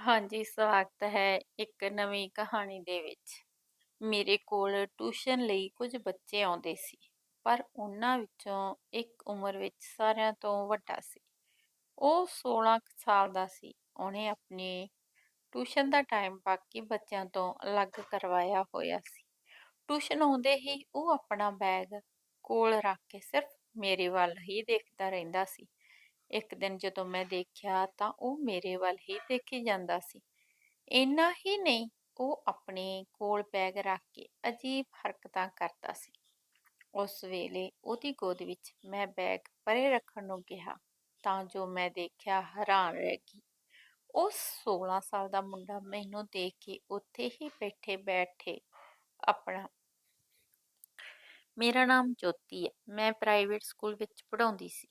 ਹਾਂਜੀ, ਸਵਾਗਤ ਹੈ ਇੱਕ ਨਵੀਂ ਕਹਾਣੀ ਦੇ ਵਿੱਚ। ਮੇਰੇ ਕੋਲ ਟਿਊਸ਼ਨ ਲਈ ਕੁਝ ਬੱਚੇ ਆਉਂਦੇ ਸੀ, ਪਰ ਉਹਨਾਂ ਵਿੱਚੋਂ ਇੱਕ ਉਮਰ ਵਿੱਚ ਸਾਰਿਆਂ ਤੋਂ ਵੱਡਾ ਸੀ। ਉਹ 16 ਸਾਲ ਦਾ ਸੀ। ਉਹਨੇ ਆਪਣੀ ਟਿਊਸ਼ਨ ਦਾ ਟਾਈਮ ਬਾਕੀ ਬੱਚਿਆਂ ਤੋਂ ਅਲੱਗ ਕਰਵਾਇਆ ਹੋਇਆ ਸੀ। ਟਿਊਸ਼ਨ ਆਉਂਦੇ ਹੀ ਉਹ ਆਪਣਾ ਬੈਗ ਕੋਲ ਰੱਖ ਕੇ ਸਿਰਫ ਮੇਰੇ ਵੱਲ ਹੀ ਦੇਖਦਾ ਰਹਿੰਦਾ ਸੀ। ਇੱਕ ਦਿਨ ਜਦੋਂ ਮੈਂ ਦੇਖਿਆ ਤਾਂ ਉਹ ਮੇਰੇ ਵੱਲ ਹੀ ਦੇਖੀ ਜਾਂਦਾ ਸੀ। ਇੰਨਾ ਹੀ ਨਹੀਂ, ਉਹ ਆਪਣੇ ਕੋਲ ਬੈਗ ਰੱਖ ਕੇ ਅਜੀਬ ਹਰਕਤਾਂ ਕਰਦਾ ਸੀ। ਉਸ ਵੇਲੇ ਉਹਦੀ ਗੋਦ ਵਿੱਚ ਮੈਂ ਬੈਗ ਪਰੇ ਰੱਖਣ ਨੂੰ ਕਿਹਾ ਤਾਂ ਜੋ ਮੈਂ ਦੇਖਿਆ ਹੈਰਾਨ ਰਹਿ ਗਈ। ਉਸ 16 ਸਾਲ ਦਾ ਮੁੰਡਾ ਮੈਨੂੰ ਦੇਖ ਕੇ ਉੱਥੇ ਹੀ ਬੈਠੇ ਬੈਠੇ ਆਪਣਾ ਮੇਰਾ ਨਾਮ ਜੋਤੀ ਹੈ। ਮੈਂ ਪ੍ਰਾਈਵੇਟ ਸਕੂਲ ਵਿੱਚ ਪੜ੍ਹਾਉਂਦੀ ਸੀ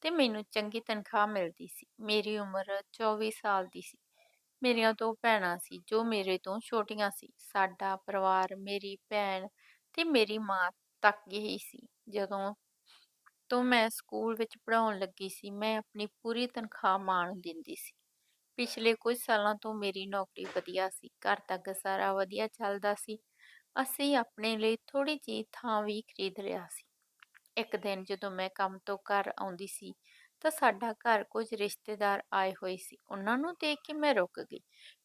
ਤੇ ਮੈਨੂੰ ਚੰਗੀ ਤਨਖਾਹ ਮਿਲਦੀ ਸੀ। ਮੇਰੀ ਉਮਰ 24 ਸਾਲ ਦੀ ਸੀ। ਮੇਰੀਆਂ ਦੋ ਭੈਣਾਂ ਸੀ ਜੋ ਮੇਰੇ ਤੋਂ ਛੋਟੀਆਂ ਸੀ। ਸਾਡਾ ਪਰਿਵਾਰ ਮੇਰੀ ਭੈਣ ਤੇ ਮੇਰੀ ਮਾਂ ਤੱਕ ਹੀ ਸੀ। ਜਦੋਂ ਤੋਂ ਮੈਂ ਸਕੂਲ ਵਿੱਚ ਪੜ੍ਹਾਉਣ ਲੱਗੀ ਸੀ, ਮੈਂ ਆਪਣੀ ਪੂਰੀ ਤਨਖਾਹ ਮਾਂ ਨੂੰ ਦਿੰਦੀ ਸੀ। ਪਿਛਲੇ ਕੁਝ ਸਾਲਾਂ ਤੋਂ ਮੇਰੀ ਨੌਕਰੀ ਵਧੀਆ ਸੀ। ਘਰ ਦਾ ਗੁਜ਼ਾਰਾ ਵਧੀਆ ਚੱਲਦਾ ਸੀ। ਅਸੀਂ ਆਪਣੇ ਲਈ ਥੋੜੀ ਜਿਹੀ ਥਾਂ ਵੀ ਖਰੀਦ ਲਿਆ ਸੀ। ਇੱਕ ਦਿਨ ਜਦੋਂ ਮੈਂ ਕੰਮ ਤੋਂ ਘਰ ਆਉਂਦੀ ਸੀ, ਤਾਂ ਸਾਡਾ ਘਰ ਕੁਝ ਰਿਸ਼ਤੇਦਾਰ ਆਏ ਹੋਏ ਸੀ। ਉਹਨਾਂ ਨੂੰ ਦੇਖ ਕੇ ਮੈਂ ਰੁਕ ਗਈ,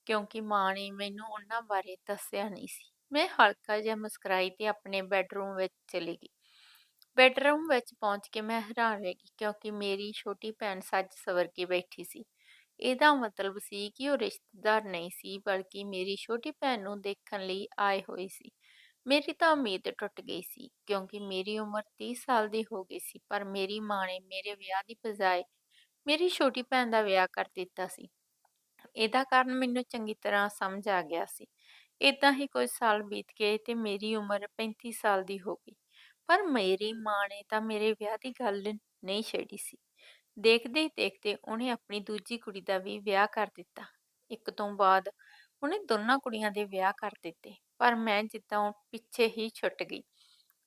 ਕਿਉਂਕਿ ਮਾਂ ਨੇ ਮੈਨੂੰ ਉਹਨਾਂ ਬਾਰੇ ਦੱਸਿਆ ਨਹੀਂ ਸੀ। ਮੈਂ ਹਲਕਾ ਜਿਹਾ ਮੁਸਕਰਾਈ ਤੇ ਆਪਣੇ ਬੈੱਡਰੂਮ ਵਿੱਚ ਚਲੀ ਗਈ। ਬੈੱਡਰੂਮ ਵਿੱਚ ਪਹੁੰਚ ਕੇ ਮੈਂ ਹੈਰਾਨ ਰਹਿ ਗਈ, ਕਿਉਂਕਿ ਮੇਰੀ ਛੋਟੀ ਭੈਣ ਸੱਜ ਸਵਰ ਕੇ ਬੈਠੀ ਸੀ। ਇਹਦਾ ਮਤਲਬ ਸੀ ਕਿ ਉਹ ਰਿਸ਼ਤੇਦਾਰ ਨਹੀਂ ਸੀ, ਬਲਕਿ ਮੇਰੀ ਛੋਟੀ ਭੈਣ ਨੂੰ ਦੇਖਣ ਲਈ ਆਏ ਹੋਏ ਸੀ। ਮੇਰੀ ਤਾਂ ਉਮੀਦ ਟੁੱਟ ਗਈ ਸੀ, ਕਿਉਂਕਿ ਮੇਰੀ ਉਮਰ 30 ਸਾਲ ਦੀ ਹੋ ਗਈ ਸੀ, ਪਰ ਮੇਰੀ ਮਾਂ ਨੇ ਮੇਰੇ ਵਿਆਹ ਦੀ ਬਜਾਏ ਮੇਰੀ ਛੋਟੀ ਭੈਣ ਦਾ ਵਿਆਹ ਕਰ ਦਿੱਤਾ ਸੀ। ਇਹਦਾ ਕਾਰਨ ਮੈਨੂੰ ਚੰਗੀ ਤਰ੍ਹਾਂ ਸਮਝ ਆ ਗਿਆ ਸੀ। ਏਦਾਂ ਹੀ ਕੁਝ ਸਾਲ ਬੀਤ ਗਏ ਤੇ ਮੇਰੀ ਉਮਰ 35 ਸਾਲ ਦੀ ਹੋ ਗਈ, ਪਰ ਮੇਰੀ ਮਾਂ ਨੇ ਤਾਂ ਮੇਰੇ ਵਿਆਹ ਦੀ ਗੱਲ ਨਹੀਂ ਛੇੜੀ ਸੀ। ਦੇਖਦੇ ਹੀ ਦੇਖਦੇ ਉਹਨੇ ਆਪਣੀ ਦੂਜੀ ਕੁੜੀ ਦਾ ਵੀ ਵਿਆਹ ਕਰ ਦਿੱਤਾ। ਇੱਕ ਤੋਂ ਬਾਅਦ ਉਹਨੇ ਦੋਨਾਂ ਕੁੜੀਆਂ ਦੇ ਵਿਆਹ ਕਰ ਦਿੱਤੇ ਪਰ ਮੈਂ ਜਿੱਦਾਂ ਪਿੱਛੇ ਹੀ ਛੁੱਟ ਗਈ।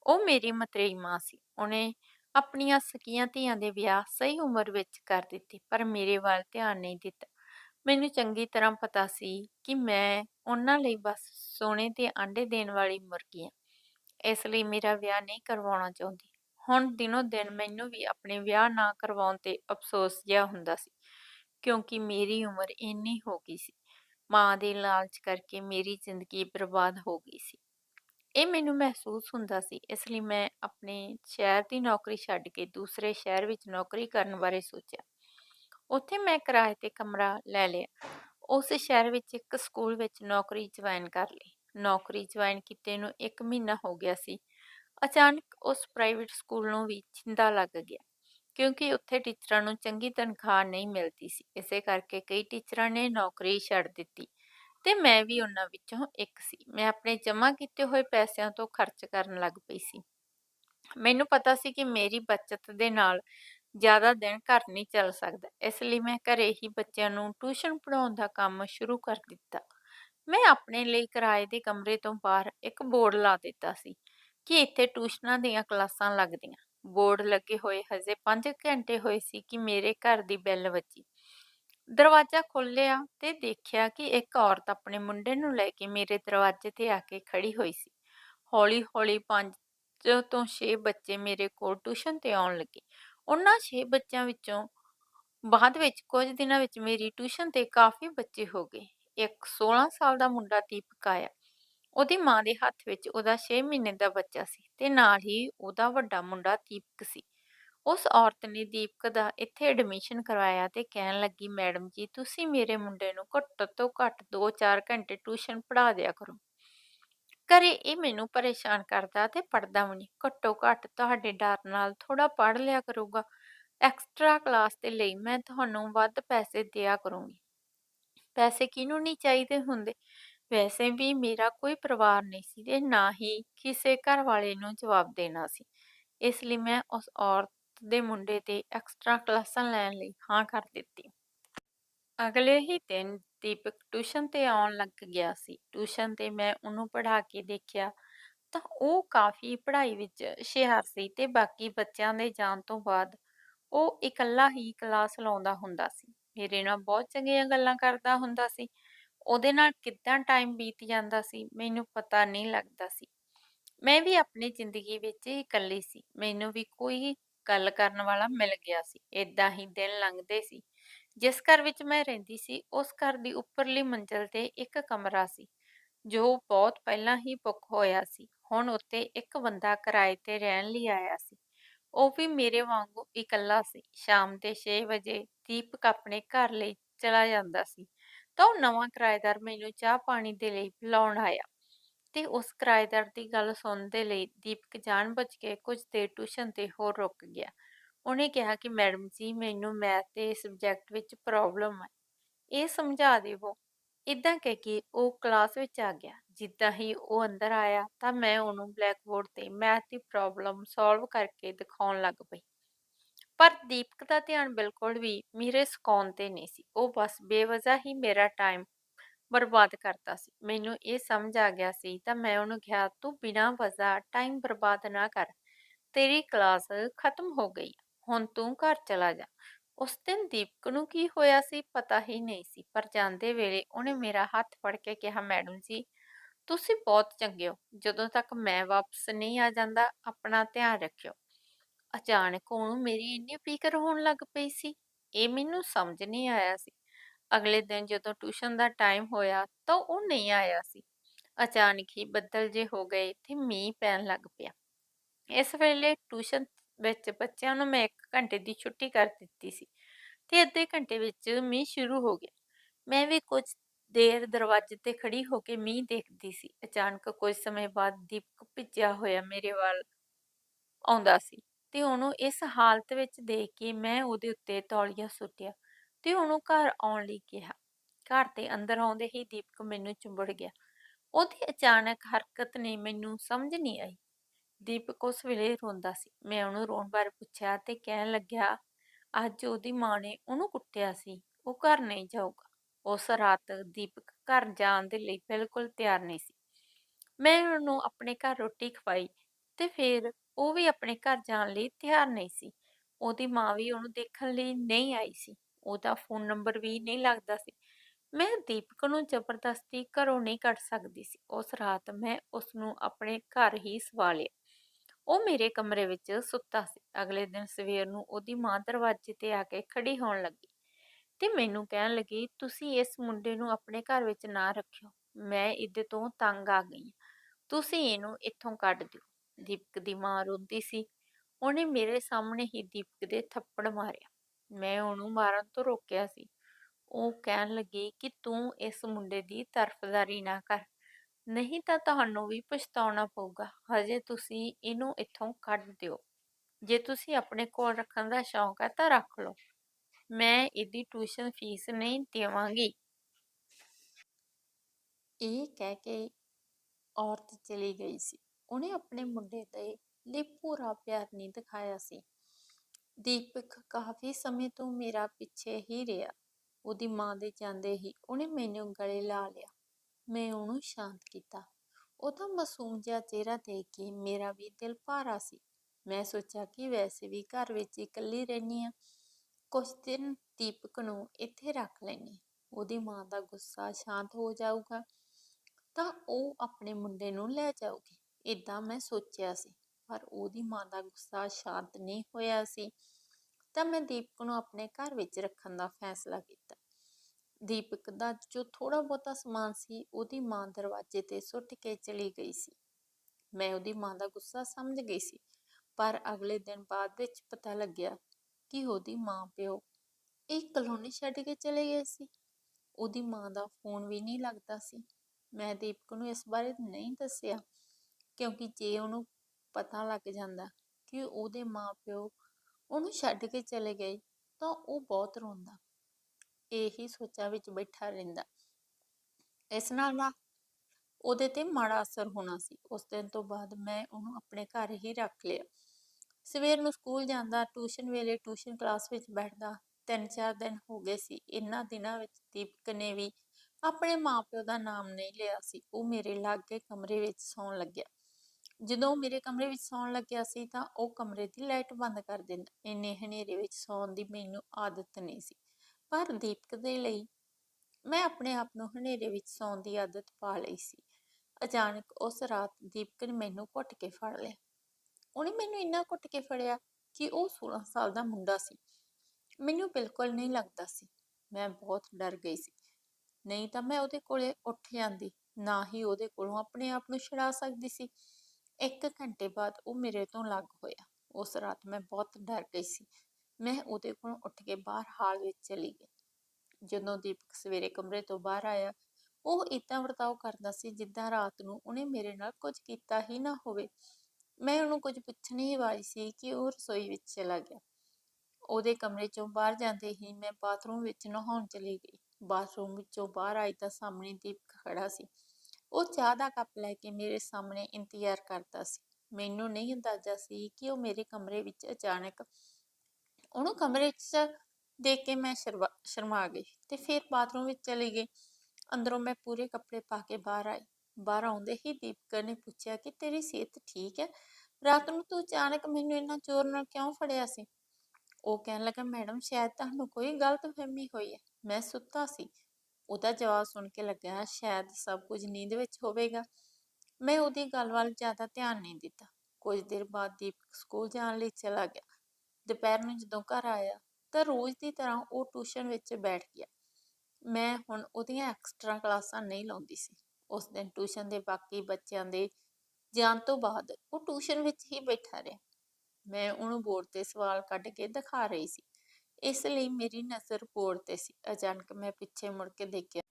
ਉਹ ਮੇਰੀ ਮਤਰੇਈ ਮਾਂ ਸੀ। ਉਹਨੇ ਆਪਣੀਆਂ ਸਕੀਆਂ ਧੀਆਂ ਦੇ ਵਿਆਹ ਸਹੀ ਉਮਰ ਵਿੱਚ ਕਰ ਦਿੱਤੇ, ਪਰ ਮੇਰੇ ਵੱਲ ਧਿਆਨ ਨਹੀਂ ਦਿੱਤਾ। ਮੈਨੂੰ ਚੰਗੀ ਤਰ੍ਹਾਂ ਪਤਾ ਸੀ ਕਿ ਮੈਂ ਉਹਨਾਂ ਲਈ ਬਸ ਸੋਨੇ ਦੇ ਆਂਡੇ ਦੇਣ ਵਾਲੀ ਮੁਰਗੀ ਹਾਂ। ਇਸ ਲਈ ਮੇਰਾ ਵਿਆਹ ਨਹੀਂ ਕਰਵਾਉਣਾ ਚਾਹੁੰਦੀ। ਹੁਣ ਦਿਨੋ ਦਿਨ ਮੈਨੂੰ ਵੀ ਆਪਣੇ ਵਿਆਹ ਨਾ ਕਰਵਾਉਣ ਤੇ ਅਫਸੋਸ ਜਿਹਾ ਹੁੰਦਾ ਸੀ, ਕਿਉਂਕਿ ਮੇਰੀ ਉਮਰ ਇੰਨੀ ਹੋ ਗਈ ਸੀ। ਮਾਂ ਦੇ ਲਾਲਚ ਕਰਕੇ ਮੇਰੀ ਜ਼ਿੰਦਗੀ ਬਰਬਾਦ ਹੋ ਗਈ ਸੀ। ਇਹ ਮੈਨੂੰ ਮਹਿਸੂਸ ਹੁੰਦਾ ਸੀ, ਇਸ ਲਈ ਮੈਂ ਆਪਣੇ ਸ਼ਹਿਰ ਦੀ ਨੌਕਰੀ ਛੱਡ ਕੇ ਦੂਸਰੇ ਸ਼ਹਿਰ ਵਿੱਚ ਨੌਕਰੀ ਕਰਨ ਬਾਰੇ ਸੋਚਿਆ। ਉੱਥੇ ਮੈਂ ਕਿਰਾਏ ਤੇ ਕਮਰਾ ਲੈ ਲਿਆ। ਉਸ ਸ਼ਹਿਰ ਵਿੱਚ ਇੱਕ ਸਕੂਲ ਵਿੱਚ ਨੌਕਰੀ ਜੁਆਇਨ ਕਰ ਲਈ। ਨੌਕਰੀ ਜੁਆਇਨ ਕੀਤੇ ਨੂੰ ਇੱਕ ਮਹੀਨਾ ਹੋ ਗਿਆ ਸੀ। ਅਚਾਨਕ ਉਸ ਪ੍ਰਾਈਵੇਟ ਸਕੂਲ ਨੂੰ ਵੀ ਜਿੰਦਾ ਲੱਗ ਗਿਆ ਕਿਉਂਕਿ ਉੱਥੇ ਟੀਚਰਾਂ ਨੂੰ ਚੰਗੀ ਤਨਖਾਹ ਨਹੀਂ ਮਿਲਦੀ ਸੀ। ਇਸੇ ਕਰਕੇ ਕਈ ਟੀਚਰਾਂ ਨੇ ਨੌਕਰੀ ਛੱਡ ਦਿੱਤੀ ਤੇ ਮੈਂ ਵੀ ਉਹਨਾਂ ਵਿੱਚੋਂ ਇੱਕ ਸੀ। ਮੈਂ ਆਪਣੇ ਜਮ੍ਹਾਂ ਕੀਤੇ ਹੋਏ ਪੈਸਿਆਂ ਤੋਂ ਖਰਚ ਕਰਨ ਲੱਗ ਪਈ ਸੀ। ਮੈਨੂੰ ਪਤਾ ਸੀ ਕਿ ਮੇਰੀ ਬੱਚਤ ਦੇ ਨਾਲ ਜ਼ਿਆਦਾ ਦਿਨ ਘਰ ਨਹੀਂ ਚੱਲ ਸਕਦਾ, ਇਸ ਲਈ ਮੈਂ ਘਰੇ ਹੀ ਬੱਚਿਆਂ ਨੂੰ ਟਿਊਸ਼ਨ ਪੜ੍ਹਾਉਣ ਦਾ ਕੰਮ ਸ਼ੁਰੂ ਕਰ ਦਿੱਤਾ। ਮੈਂ ਆਪਣੇ ਲਈ ਕਿਰਾਏ ਦੇ ਕਮਰੇ ਤੋਂ ਬਾਹਰ ਇੱਕ ਬੋਰਡ ਲਾ ਦਿੱਤਾ ਸੀ ਕਿ ਇੱਥੇ ਟਿਊਸ਼ਨਾਂ ਦੀਆਂ ਕਲਾਸਾਂ ਲੱਗਦੀਆਂ। ਬੋਰਡ ਲੱਗੇ ਹੋਏ ਹਜੇ 5 ਘੰਟੇ ਹੋਏ ਸੀ ਕਿ ਮੇਰੇ ਘਰ ਦੀ ਬੈਲ ਵੱਜੀ। ਦਰਵਾਜ਼ਾ ਖੋਲ੍ਹਿਆ ਤੇ ਦੇਖਿਆ ਕਿ ਇੱਕ ਔਰਤ ਆਪਣੇ ਮੁੰਡੇ ਨੂੰ ਲੈ ਕੇ ਮੇਰੇ ਦਰਵਾਜ਼ੇ ਤੇ ਆ ਕੇ ਖੜੀ ਹੋਈ ਸੀ। ਹੌਲੀ ਹੌਲੀ ਪੰਜ ਤੋਂ 6 ਬੱਚੇ ਮੇਰੇ ਕੋਲ ਟਿਊਸ਼ਨ ਤੇ ਆਉਣ ਲੱਗੇ। ਉਹਨਾਂ 6 ਬੱਚਿਆਂ ਵਿੱਚੋਂ ਬਾਅਦ ਵਿੱਚ ਕੁਝ ਦਿਨਾਂ ਵਿੱਚ ਮੇਰੀ ਟਿਊਸ਼ਨ ਤੇ ਕਾਫੀ ਬੱਚੇ ਹੋ ਗਏ। ਇੱਕ 16 ਸਾਲ ਦਾ ਮੁੰਡਾ ਦੀਪਕ ਆਇਆ। ਉਹਦੀ ਮਾਂ ਦੇ ਹੱਥ ਵਿੱਚ ਉਹਦਾ 6 ਮਹੀਨੇ ਦਾ ਬੱਚਾ ਸੀ ਤੇ ਨਾਲ ਹੀ ਉਹਦਾ ਵੱਡਾ ਮੁੰਡਾ ਦੀਪਕ ਸੀ। ਉਸ ਔਰਤ ਨੇ ਦੀਪਕ ਦਾ ਇੱਥੇ ਐਡਮਿਸ਼ਨ ਕਰਵਾਇਆ ਤੇ ਕਹਿਣ ਲੱਗੀ, ਮੈਡਮ ਜੀ, ਤੁਸੀਂ ਮੇਰੇ ਮੁੰਡੇ ਨੂੰ ਘੱਟ ਤੋਂ ਘੱਟ 2-4 ਘੰਟੇ ਟਿਊਸ਼ਨ ਪੜ੍ਹਾ ਦਿਆ ਕਰੋ। ਘਰੇ ਇਹ ਮੈਨੂੰ ਪਰੇਸ਼ਾਨ ਕਰਦਾ ਤੇ ਪੜ੍ਹਦਾ ਵੀ ਨਹੀਂ। ਘੱਟੋ ਘੱਟ ਤੁਹਾਡੇ ਡਰ ਨਾਲ ਥੋੜਾ ਪੜ੍ਹ ਲਿਆ ਕਰੂਗਾ। ਐਕਸਟਰਾ ਕਲਾਸ ਦੇ ਲਈ ਮੈਂ ਤੁਹਾਨੂੰ ਵੱਧ ਪੈਸੇ ਦਿਆ ਕਰੂੰਗੀ। ਪੈਸੇ ਕਿਹਨੂੰ ਨਹੀਂ ਚਾਹੀਦੇ ਹੁੰਦੇ। ਵੈਸੇ ਵੀ ਮੇਰਾ ਕੋਈ ਪਰਿਵਾਰ ਨਹੀਂ ਸੀ ਤੇ ਨਾ ਹੀ ਕਿਸੇ ਘਰ ਵਾਲੇ ਨੂੰ ਜਵਾਬ ਦੇਣਾ ਸੀ। ਇਸ ਲਈ ਮੈਂ ਉਸ ਔਰਤ ਦੇ ਮੁੰਡੇ ਤੇ ਐਕਸਟਰਾ ਕਲਾਸਾਂ ਲੈਣ ਲਈ ਹਾਂ ਕਰ ਦਿੱਤੀ। ਅਗਲੇ ਹੀ ਦਿਨ ਦੀਪਕ ਟਿਊਸ਼ਨ ਤੇ ਆਉਣ ਲੱਗ ਗਿਆ ਸੀ। ਟਿਊਸ਼ਨ ਤੇ ਮੈਂ ਉਹਨੂੰ ਪੜ੍ਹਾ ਕੇ ਦੇਖਿਆ ਤਾਂ ਉਹ ਕਾਫੀ ਪੜ੍ਹਾਈ ਵਿੱਚ ਹੁਸ਼ਿਆਰ ਸੀ ਤੇ ਬਾਕੀ ਬੱਚਿਆਂ ਦੇ ਜਾਣ ਤੋਂ ਬਾਅਦ ਉਹ ਇਕੱਲਾ ਹੀ ਕਲਾਸ ਲਾਉਂਦਾ ਹੁੰਦਾ ਸੀ। ਮੇਰੇ ਨਾਲ ਬਹੁਤ ਚੰਗੀਆਂ ਗੱਲਾਂ ਕਰਦਾ ਹੁੰਦਾ ਸੀ ਉਹਦੇ ਨਾਲ ਕਿੱਦਾਂ ਟਾਈਮ ਬੀਤ ਜਾਂਦਾ ਸੀ, ਮੈਨੂੰ ਪਤਾ ਨਹੀਂ ਲੱਗਦਾ ਸੀ। ਮੈਂ ਵੀ ਆਪਣੀ ਜ਼ਿੰਦਗੀ ਵਿੱਚ ਇਕੱਲੀ ਸੀ। ਮੈਨੂੰ ਵੀ ਕੋਈ ਗੱਲ ਕਰਨ ਵਾਲਾ ਮਿਲ ਗਿਆ ਸੀ। ਏਦਾਂ ਹੀ ਦਿਨ ਲੰਘਦੇ ਸੀ। ਜਿਸ ਘਰ ਵਿੱਚ ਮੈਂ ਰਹਿੰਦੀ ਸੀ, ਉਸ ਘਰ ਦੀ ਉੱਪਰਲੀ ਮੰਜ਼ਲ ਤੇ ਇੱਕ ਕਮਰਾ ਸੀ, ਜੋ ਬਹੁਤ ਪਹਿਲਾਂ ਹੀ ਬੁੱਕ ਹੋਇਆ ਸੀ। ਹੁਣ ਉੱਤੇ ਇੱਕ ਬੰਦਾ ਕਿਰਾਏ ਤੇ ਰਹਿਣ ਲਈ ਆਇਆ ਸੀ। ਉਹ ਵੀ ਮੇਰੇ ਵਾਂਗੂ ਇਕੱਲਾ ਸੀ। ਸ਼ਾਮ ਦੇ 6 ਵਜੇ ਦੀਪਕ ਆਪਣੇ ਘਰ ਲਈ ਚਲਾ ਜਾਂਦਾ ਸੀ। ਤਾਂ ਉਹ ਨਵਾਂ ਕਿਰਾਏਦਾਰ ਮੈਨੂੰ ਚਾਹ ਪਾਣੀ ਦੇ ਲਈ ਬੁਲਾਉਣ ਆਇਆ ਤੇ ਉਸ ਕਿਰਾਏਦਾਰ ਦੀ ਗੱਲ ਸੁਣਨ ਦੇ ਲਈ ਦੀਪਕ ਜਾਣਬੁੱਝ ਕੇ ਕੁਝ ਦੇਰ ਟਿਊਸ਼ਨ ਤੇ ਹੋਰ ਰੁਕ ਗਿਆ। ਉਹਨੇ ਕਿਹਾ ਕਿ, ਮੈਡਮ ਜੀ, ਮੈਨੂੰ ਮੈਥ ਦੇ ਸਬਜੈਕਟ ਵਿੱਚ ਪ੍ਰੋਬਲਮ ਹੈ ਇਹ ਸਮਝਾ ਦੇਵੋ। ਇਦਾਂ ਕਹਿ ਕੇ ਉਹ ਕਲਾਸ ਵਿੱਚ ਆ ਗਿਆ। ਜਿੱਦਾਂ ਹੀ ਉਹ ਅੰਦਰ ਆਇਆ ਤਾਂ ਮੈਂ ਉਹਨੂੰ ਬਲੈਕ ਬੋਰਡ ਤੇ ਮੈਥ ਦੀ ਪ੍ਰੋਬਲਮ ਸੋਲਵ ਕਰਕੇ ਦਿਖਾਉਣ ਲੱਗ ਪਈ। ਪਰ ਦੀਪਕ ਦਾ ਧਿਆਨ ਬਿਲਕੁਲ ਵੀ ਮੇਰੇ ਸਿਖਾਉਣ ਤੇ ਨਹੀਂ ਸੀ। ਉਹ ਬਸ ਬੇਵਜ੍ਹਾ ਹੀ ਮੇਰਾ ਟਾਈਮ ਬਰਬਾਦ ਕਰਦਾ ਸੀ। ਮੈਨੂੰ ਇਹ ਸਮਝ ਆ ਗਿਆ ਸੀ ਤਾਂ ਮੈਂ ਉਹਨੂੰ ਕਿਹਾ, ਤੂੰ ਬਿਨਾਂ ਵਜ੍ਹਾ ਟਾਈਮ ਬਰਬਾਦ ਨਾ ਕਰ। ਤੇਰੀ ਕਲਾਸ ਖਤਮ ਹੋ ਗਈ। ਹੁਣ ਤੂੰ ਘਰ ਚਲਾ ਜਾ। ਉਸ ਦਿਨ ਦੀਪਕ ਨੂੰ ਕੀ ਹੋਇਆ ਸੀ ਪਤਾ ਹੀ ਨਹੀਂ ਸੀ, ਪਰ ਜਾਂਦੇ ਵੇਲੇ ਉਹਨੇ ਮੇਰਾ ਹੱਥ ਫੜ ਕੇ ਕਿਹਾ, ਮੈਡਮ ਜੀ, ਤੁਸੀਂ ਬਹੁਤ ਚੰਗੇ ਹੋ। ਜਦੋਂ ਤੱਕ ਮੈਂ ਵਾਪਸ ਨਹੀਂ ਆ ਜਾਂਦਾ, ਆਪਣਾ ਧਿਆਨ ਰੱਖਿਓ। ਅਚਾਨਕ ਉਹਨੂੰ ਮੇਰੀ ਇੰਨੀ ਫਿਕਰ ਹੋਣ ਲੱਗ ਪਈ ਸੀ, ਇਹ ਮੈਨੂੰ ਸਮਝ ਨਹੀਂ ਆਇਆ ਸੀ। ਅਗਲੇ ਦਿਨ ਜਦੋਂ ਟਿਊਸ਼ਨ ਦਾ ਟਾਈਮ ਹੋਇਆ ਤਾਂ ਉਹ ਨਹੀਂ ਆਇਆ ਸੀ। ਅਚਾਨਕ ਹੀ ਬੱਦਲ ਜੇ ਹੋ ਗਏ ਤੇ ਮੀਂਹ ਪੈਣ ਲੱਗ ਪਿਆ। ਇਸ ਵੇਲੇ ਟਿਊਸ਼ਨ ਵਿੱਚ ਬੱਚਿਆਂ ਨੂੰ ਮੈਂ 1 ਘੰਟੇ ਦੀ ਛੁੱਟੀ ਕਰ ਦਿੱਤੀ ਸੀ ਤੇ ਅੱਧੇ ਘੰਟੇ ਵਿੱਚ ਮੀਂਹ ਸ਼ੁਰੂ ਹੋ ਗਿਆ। ਮੈਂ ਵੀ ਕੁਝ ਦੇਰ ਦਰਵਾਜ਼ੇ ਤੇ ਖੜੀ ਹੋ ਕੇ ਮੀਂਹ ਦੇਖਦੀ ਸੀ। ਅਚਾਨਕ ਕੁਝ ਸਮੇਂ ਬਾਅਦ ਦੀਪਕ ਭਿੱਜਿਆ ਹੋਇਆ ਮੇਰੇ ਵੱਲ ਆਉਂਦਾ ਸੀ। ਤੇ ਉਹਨੂੰ ਇਸ ਹਾਲਤ ਵਿੱਚ ਦੇਖ ਕੇ ਮੈਂ ਉਹਦੇ ਉੱਤੇ ਤੌਲੀਆ ਸੁੱਟਿਆ ਤੇ ਉਹਨੂੰ ਘਰ ਆਉਣ ਲਈ ਕਿਹਾ। ਘਰ ਦੇ ਅੰਦਰ ਆਉਂਦੇ ਹੀ ਦੀਪਕ ਮੈਨੂੰ ਚੁੰਬੜ ਗਿਆ। ਉਹਦੀ ਅਚਾਨਕ ਹਰਕਤ ਨੇ ਮੈਨੂੰ ਸਮਝ ਨਹੀਂ ਆਈ। ਦੀਪਕ ਉਸ ਵੇਲੇ ਰੋਂਦਾ ਸੀ। ਮੈਂ ਉਹਨੂੰ ਰੋਣ ਬਾਰੇ ਪੁੱਛਿਆ ਤੇ ਕਹਿਣ ਲੱਗਿਆ, ਅੱਜ ਉਹਦੀ ਮਾਂ ਨੇ ਉਹਨੂੰ ਕੁੱਟਿਆ ਸੀ। ਉਹ ਘਰ ਨਹੀਂ ਜਾਊਗਾ। ਉਸ ਰਾਤ ਦੀਪਕ ਘਰ ਜਾਣ ਦੇ ਲਈ ਬਿਲਕੁਲ ਤਿਆਰ ਨਹੀਂ ਸੀ। ਮੈਂ ਉਹਨੂੰ ਆਪਣੇ ਘਰ ਰੋਟੀ ਖਵਾਈ ਤੇ ਫਿਰ ਉਹ ਵੀ ਆਪਣੇ ਘਰ ਜਾਣ ਲਈ ਤਿਆਰ ਨਹੀਂ ਸੀ। ਉਹਦੀ ਮਾਂ ਵੀ ਉਹਨੂੰ ਦੇਖਣ ਲਈ ਨਹੀਂ ਆਈ ਸੀ। ਉਹਦਾ ਫੋਨ ਨੰਬਰ ਵੀ ਨਹੀਂ ਲੱਗਦਾ ਸੀ। ਮੈਂ ਦੀਪਕ ਨੂੰ ਜ਼ਬਰਦਸਤੀ ਘਰੋਂ ਨਹੀਂ ਕੱਢ ਸਕਦੀ ਸੀ। ਉਸ ਰਾਤ ਮੈਂ ਉਸ ਨੂੰ ਆਪਣੇ ਘਰ ਹੀ ਸਵਾ ਲਿਆ। ਉਹ ਮੇਰੇ ਕਮਰੇ ਵਿੱਚ ਸੁੱਤਾ ਸੀ। ਅਗਲੇ ਦਿਨ ਸਵੇਰ ਨੂੰ ਉਹਦੀ ਮਾਂ ਦਰਵਾਜ਼ੇ ਤੇ ਆ ਕੇ ਖੜੀ ਹੋਣ ਲੱਗੀ ਤੇ ਮੈਨੂੰ ਕਹਿਣ ਲੱਗੀ, ਤੁਸੀਂ ਇਸ ਮੁੰਡੇ ਨੂੰ ਆਪਣੇ ਘਰ ਵਿੱਚ ਨਾ ਰੱਖਿਓ। ਮੈਂ ਇਹਦੇ ਤੋਂ ਤੰਗ ਆ ਗਈ ਹਾਂ। ਤੁਸੀਂ ਇਹਨੂੰ ਇੱਥੋਂ ਕੱਢ ਦਿਓ। ਦੀਪਕ ਦੀ ਮਾਂ ਰੋਂਦੀ ਸੀ। ਉਹਨੇ ਮੇਰੇ ਸਾਹਮਣੇ ਹੀ ਦੀਪਕ ਦੇ ਥੱਪੜ ਮਾਰਿਆ ਮੈਂ ਉਹਨੂੰ ਮਾਰਨ ਤੋਂ ਰੋਕਿਆ ਸੀ। ਉਹ ਕਹਿਣ ਲੱਗੀ ਕਿ ਤੂੰ ਇਸ ਮੁੰਡੇ ਦੀ ਤਰਫਦਾਰੀ ਨਾ ਕਰ। ਨਹੀਂ ਤਾਂ ਤੁਹਾਨੂੰ ਵੀ ਪਛਤਾਉਣਾ ਪਊਗਾ। ਹਜੇ ਤੁਸੀਂ ਇਹਨੂੰ ਇੱਥੋਂ ਕੱਢ ਦਿਓ। ਜੇ ਤੁਸੀਂ ਆਪਣੇ ਕੋਲ ਰੱਖਣ ਦਾ ਸ਼ੌਂਕ ਹੈ ਤਾਂ ਰੱਖ ਲਓ। ਮੈਂ ਇਹਦੀ ਟਿਊਸ਼ਨ ਫੀਸ ਨਹੀਂ ਦੇਵਾਂਗੀ। ਇਹ ਕਹਿ ਕੇ ਔਰਤ ਚਲੀ ਗਈ ਸੀ। ਉਹਨੇ ਆਪਣੇ ਮੁੰਡੇ ਤੇ ਲਈ ਪੂਰਾ ਪਿਆਰ ਨਹੀਂ ਦਿਖਾਇਆ ਸੀ। ਦੀਪਕ ਕਾਫੀ ਸਮੇਂ ਤੋਂ ਮੇਰਾ ਪਿੱਛੇ ਹੀ ਰਿਹਾ। ਉਹਦੀ ਮਾਂ ਦੇ ਜਾਂਦੇ ਹੀ ਉਹਨੇ ਮੈਨੂੰ ਗਲੇ ਲਾ ਲਿਆ। ਮੈਂ ਉਹਨੂੰ ਸ਼ਾਂਤ ਕੀਤਾ। ਉਹਦਾ ਮਾਸੂਮ ਜਿਹਾ ਚਿਹਰਾ ਦੇਖ ਕੇ ਮੇਰਾ ਵੀ ਦਿਲ ਭਾਰਾ ਸੀ। ਮੈਂ ਸੋਚਿਆ ਕਿ ਵੈਸੇ ਵੀ ਘਰ ਵਿੱਚ ਇਕੱਲੀ ਰਹਿਣੀ ਆ ਕੁਝ ਦਿਨ ਦੀਪਕ ਨੂੰ ਇੱਥੇ ਰੱਖ ਲੈਣੀ ਉਹਦੀ ਮਾਂ ਦਾ ਗੁੱਸਾ ਸ਼ਾਂਤ ਹੋ ਜਾਊਗਾ। ਤਾਂ ਉਹ ਆਪਣੇ ਮੁੰਡੇ ਨੂੰ ਲੈ ਜਾਊਗੀ। ਇਦਾਂ ਮੈਂ ਸੋਚਿਆ ਸੀ, ਪਰ ਉਹਦੀ ਮਾਂ ਦਾ ਗੁੱਸਾ ਸ਼ਾਂਤ ਨਹੀਂ ਹੋਇਆ ਸੀ। ਤਾਂ ਮੈਂ ਦੀਪਕ ਨੂੰ ਆਪਣੇ ਘਰ ਵਿੱਚ ਰੱਖਣ ਦਾ ਫੈਸਲਾ ਕੀਤਾ। ਦੀਪਕ ਦਾ ਜੋ ਥੋੜਾ ਬਹੁਤਾ ਸਮਾਨ ਸੀ, ਉਹਦੀ ਮਾਂ ਦਰਵਾਜ਼ੇ ਤੇ ਸੁੱਟ ਕੇ ਚਲੀ ਗਈ ਸੀ। ਮੈਂ ਉਹਦੀ ਮਾਂ ਦਾ ਗੁੱਸਾ ਸਮਝ ਗਈ ਸੀ, ਪਰ ਅਗਲੇ ਦਿਨ ਬਾਅਦ ਵਿੱਚ ਪਤਾ ਲੱਗਿਆ ਕਿ ਉਹਦੀ ਮਾਂ ਪਿਓ ਇਹ ਕਲੋਨੀ ਛੱਡ ਕੇ ਚਲੇ ਗਏ ਸੀ। ਉਹਦੀ ਮਾਂ ਦਾ ਫੋਨ ਵੀ ਨਹੀਂ ਲੱਗਦਾ ਸੀ। ਮੈਂ ਦੀਪਕ ਨੂੰ ਇਸ ਬਾਰੇ ਨਹੀਂ ਦੱਸਿਆ। ਕਿਉਂਕਿ ਜੇ ਉਹਨੂੰ ਪਤਾ ਲੱਗ ਜਾਂਦਾ ਕਿ ਉਹਦੇ ਮਾਂ ਪਿਓ ਉਹਨੂੰ ਛੱਡ ਕੇ ਚਲੇ ਗਏ, ਤਾਂ ਉਹ ਬਹੁਤ ਰੋਂਦਾ। ਇਹੀ ਸੋਚਾਂ ਵਿੱਚ ਬੈਠਾ ਰਹਿੰਦਾ। ਇਸ ਨਾਲ ਨਾ ਉਹਦੇ ਤੇ ਮਾੜਾ ਅਸਰ ਹੋਣਾ ਸੀ। ਉਸ ਦਿਨ ਤੋਂ ਬਾਅਦ ਮੈਂ ਉਹਨੂੰ ਆਪਣੇ ਘਰ ਹੀ ਰੱਖ ਲਿਆ। ਸਵੇਰ ਨੂੰ ਸਕੂਲ ਜਾਂਦਾ, ਟਿਊਸ਼ਨ ਵੇਲੇ ਟਿਊਸ਼ਨ ਕਲਾਸ ਵਿੱਚ ਬੈਠਦਾ, ਤਿੰਨ ਚਾਰ ਦਿਨ ਹੋ ਗਏ ਸੀ। ਇਹਨਾਂ ਦਿਨਾਂ ਵਿੱਚ ਦੀਪਕ ਨੇ ਵੀ ਆਪਣੇ ਮਾਪਿਓ ਦਾ ਨਾਮ ਨਹੀਂ ਲਿਆ ਸੀ। ਉਹ ਮੇਰੇ ਲਾਗੇ ਕਮਰੇ ਵਿੱਚ ਸੌਣ ਲੱਗਿਆ। ਜਦੋਂ ਮੇਰੇ ਕਮਰੇ ਵਿੱਚ ਸੌਣ ਲੱਗਿਆ ਸੀ ਤਾਂ ਉਹ ਕਮਰੇ ਦੀ ਲਾਈਟ ਬੰਦ ਕਰ ਦਿੰਦਾ, ਇੰਨੇ ਹਨੇਰੇ ਵਿੱਚ ਸੌਣ ਦੀ ਮੈਨੂੰ ਆਦਤ ਨਹੀਂ ਸੀ। ਪਰ ਦੀਪਕ ਦੇ ਲਈ ਮੈਂ ਆਪਣੇ ਆਪ ਨੂੰ ਹਨੇਰੇ ਵਿੱਚ ਸੌਣ ਦੀ ਆਦਤ ਪਾ ਲਈ ਸੀ। ਅਚਾਨਕ ਉਸ ਰਾਤ ਦੀਪਕ ਨੇ ਮੈਨੂੰ ਘੁੱਟ ਕੇ ਫੜ ਲਿਆ। ਉਹਨੇ ਮੈਨੂੰ ਇੰਨਾ ਘੁੱਟ ਕੇ ਫੜਿਆ ਕਿ ਉਹ 16 ਸਾਲ ਦਾ ਮੁੰਡਾ ਸੀ। ਮੈਨੂੰ ਬਿਲਕੁਲ ਨਹੀਂ ਲੱਗਦਾ ਸੀ। ਮੈਂ ਬਹੁਤ ਡਰ ਗਈ ਸੀ। ਨਹੀਂ ਤਾਂ ਮੈਂ ਉਹਦੇ ਕੋਲੇ ਉੱਠ ਜਾਂਦੀ, ਨਾ ਹੀ ਉਹਦੇ ਕੋਲੋਂ ਆਪਣੇ ਆਪ ਨੂੰ ਛੁਡਾ ਸਕਦੀ ਸੀ। ਇੱਕ ਘੰਟੇ ਬਾਅਦ ਉਹ ਮੇਰੇ ਤੋਂ ਲੱਗ ਹੋਇਆ। ਉਸ ਰਾਤ ਮੈਂ ਬਹੁਤ ਡਰ ਗਈ ਸੀ। ਮੈਂ ਉਹਦੇ ਕੋਲੋਂ ਉੱਠ ਕੇ ਬਾਹਰ ਹਾਲ ਵਿੱਚ ਚਲੀ ਗਈ। ਜਦੋਂ ਦੀਪਕ ਸਵੇਰੇ ਕਮਰੇ ਤੋਂ ਬਾਹਰ ਆਇਆ, ਉਹ ਇਦਾਂ ਵਰਤਾਓ ਕਰਦਾ ਸੀ ਜਿੱਦਾਂ ਰਾਤ ਨੂੰ ਉਹਨੇ ਮੇਰੇ ਨਾਲ ਕੁਝ ਕੀਤਾ ਹੀ ਨਾ ਹੋਵੇ। ਮੈਂ ਉਹਨੂੰ ਕੁਝ ਪੁੱਛਣ ਹੀ ਵਾਲੀ ਸੀ ਕਿ ਉਹ ਰਸੋਈ ਵਿੱਚ ਚਲਾ ਗਿਆ। ਉਹਦੇ ਕਮਰੇ ਚੋਂ ਬਾਹਰ ਜਾਂਦੇ ਹੀ ਮੈਂ ਬਾਥਰੂਮ ਵਿੱਚ ਨਹਾਉਣ ਚਲੀ ਗਈ। ਬਾਥਰੂਮ ਵਿੱਚੋਂ ਬਾਹਰ ਆਈ ਤਾਂ ਸਾਹਮਣੇ ਦੀਪਕ ਖੜਾ ਸੀ। ਉਹ ਚਾਹ ਦਾ ਕੱਪ ਲੈ ਕੇ ਮੇਰੇ ਸਾਹਮਣੇ ਇੰਤਜ਼ਾਰ ਕਰਦਾ ਸੀ। ਮੈਨੂੰ ਨਹੀਂ ਅੰਦਾਜ਼ਾ ਸੀ ਕਿ ਉਹ ਮੇਰੇ ਕਮਰੇ ਵਿੱਚ ਅਚਾਨਕ ਉਹਨੂੰ ਕਮਰੇ ਵਿੱਚ ਦੇਖ ਕੇ ਮੈਂ ਸ਼ਰਮਾ ਗਈ ਤੇ ਫਿਰ ਬਾਥਰੂਮ ਵਿੱਚ ਚਲੀ ਗਈ। ਅੰਦਰੋਂ ਮੈਂ ਪੂਰੇ ਕੱਪੜੇ ਪਾ ਕੇ ਬਾਹਰ ਆਈ। ਬਾਹਰ ਆਉਂਦੇ ਹੀ ਦੀਪਕਰ ਨੇ ਪੁੱਛਿਆ ਕਿ ਤੇਰੀ ਸਿਹਤ ਠੀਕ ਹੈ? ਰਾਤ ਨੂੰ ਤੂੰ ਅਚਾਨਕ ਮੈਨੂੰ ਇੰਨਾ ਜ਼ੋਰ ਨਾਲ ਕਿਉਂ ਫੜਿਆ ਸੀ? ਉਹ ਕਹਿਣ ਲੱਗਾ, ਮੈਡਮ, ਸ਼ਾਇਦ ਤੁਹਾਨੂੰ ਕੋਈ ਗਲਤਫਹਿਮੀ ਹੋਈ ਹੈ। ਮੈਂ ਸੁੱਤਾ ਸੀ। ਉਹਦਾ ਜਵਾਬ ਸੁਣ ਕੇ ਲੱਗਿਆ, ਸ਼ਾਇਦ ਸਭ ਕੁਝ ਨੀਂਦ ਵਿੱਚ ਹੋਵੇਗਾ। ਮੈਂ ਉਹਦੀ ਗੱਲ ਵੱਲ ਜ਼ਿਆਦਾ ਧਿਆਨ ਨਹੀਂ ਦਿੱਤਾ। ਕੁਝ ਦੇਰ ਬਾਅਦ ਦੀਪਕ ਸਕੂਲ ਜਾਣ ਲਈ ਚਲਾ ਗਿਆ। ਦੁਪਹਿਰ ਨੂੰ ਜਦੋਂ ਘਰ ਆਇਆ, ਤਾਂ ਰੋਜ਼ ਦੀ ਤਰ੍ਹਾਂ ਉਹ ਟਿਊਸ਼ਨ ਵਿੱਚ ਬੈਠ ਗਿਆ। ਮੈਂ ਹੁਣ ਉਹਦੀਆਂ ਐਕਸਟਰਾ ਕਲਾਸਾਂ ਨਹੀਂ ਲਾਉਂਦੀ ਸੀ। ਉਸ ਦਿਨ ਟਿਊਸ਼ਨ ਦੇ ਬਾਕੀ ਬੱਚਿਆਂ ਦੇ ਜਾਣ ਤੋਂ ਬਾਅਦ ਉਹ ਟਿਊਸ਼ਨ ਵਿੱਚ ਹੀ ਬੈਠਾ ਰਿਹਾ। ਮੈਂ ਉਹਨੂੰ ਬੋਰਡ ਤੇ ਸਵਾਲ ਕੱਢ ਕੇ ਦਿਖਾ ਰਹੀ ਸੀ। ਇਸ ਲਈ ਮੇਰੀ ਨਜ਼ਰ ਬੋਰਡ ਤੇ ਸੀ। ਅਚਾਨਕ ਮੈਂ ਪਿੱਛੇ ਮੁੜ ਕੇ ਦੇਖਿਆ